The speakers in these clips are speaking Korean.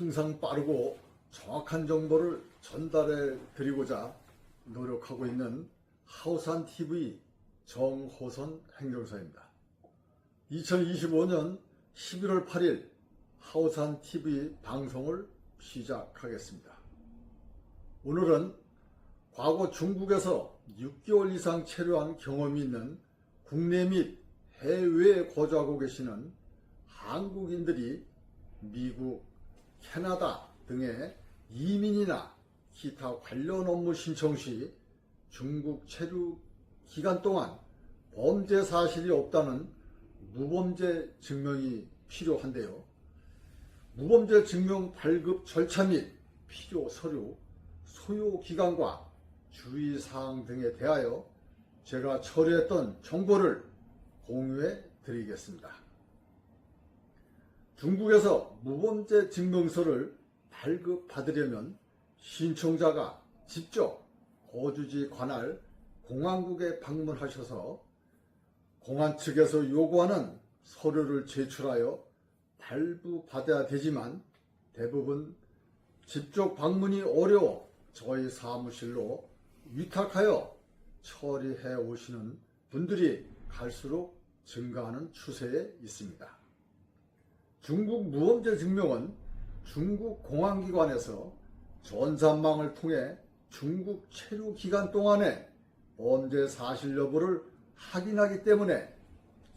항상 빠르고 정확한 정보를 전달해 드리고자 노력하고 있는 하우산 TV 정호선 행정사입니다. 2025년 11월 8일 하우산 TV 방송을 시작하겠습니다. 오늘은 과거 중국에서 6개월 이상 체류한 경험이 있는 국내 및 해외에 거주하고 계시는 한국인들이 미국, 캐나다 등의 이민이나 기타 관련 업무 신청 시 중국 체류 기간 동안 범죄 사실이 없다는 무범죄 증명이 필요한데요. 무범죄 증명 발급 절차 및 필요 서류, 소요 기간과 주의사항 등에 대하여 제가 처리했던 정보를 공유해 드리겠습니다. 중국에서 무범죄 증명서를 발급받으려면 신청자가 직접 거주지 관할 공안국에 방문하셔서 공안 측에서 요구하는 서류를 제출하여 발부받아야 되지만 대부분 직접 방문이 어려워 저희 사무실로 위탁하여 처리해 오시는 분들이 갈수록 증가하는 추세에 있습니다. 중국 무범죄 증명은 중국 공안기관에서 전산망을 통해 중국 체류 기간 동안에 범죄 사실 여부를 확인하기 때문에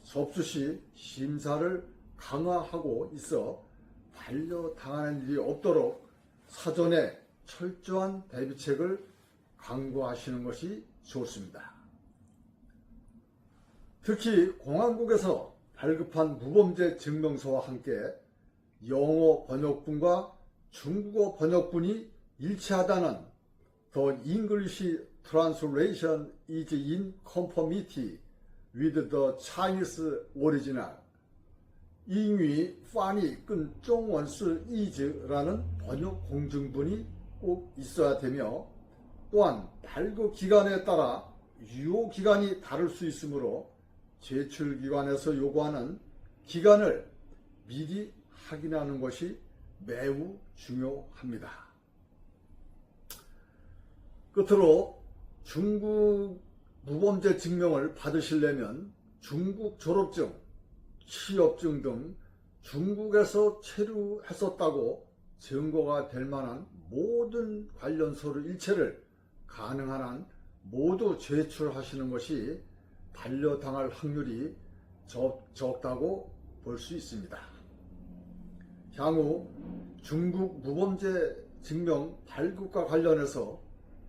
접수 시 심사를 강화하고 있어 반려당하는 일이 없도록 사전에 철저한 대비책을 강구하시는 것이 좋습니다. 특히 공안국에서 발급한 무범죄 증명서와 함께 영어 번역본과 중국어 번역본이 일치하다는 The English translation is in conformity with the Chinese original. 英语翻译跟中文是一致라는 번역 공증본이 꼭 있어야 되며 또한 발급 기간에 따라 유효 기간이 다를 수 있으므로 제출 기관에서 요구하는 기간을 미리 확인하는 것이 매우 중요합니다. 끝으로 중국 무범죄 증명을 받으시려면 중국 졸업증, 취업증 등 중국에서 체류했었다고 증거가 될 만한 모든 관련 서류 일체를 가능한 한 모두 제출하시는 것이 반려당할 확률이 적, 적다고 볼 수 있습니다. 향후 중국 무범죄 증명 발급과 관련해서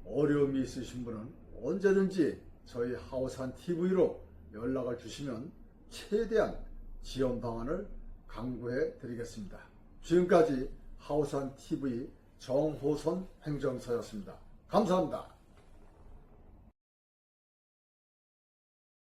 어려움이 있으신 분은 언제든지 저희 하우산 TV로 연락을 주시면 최대한 지원 방안을 강구해 드리겠습니다. 지금까지 하우산 TV 정호선 행정사였습니다. 감사합니다.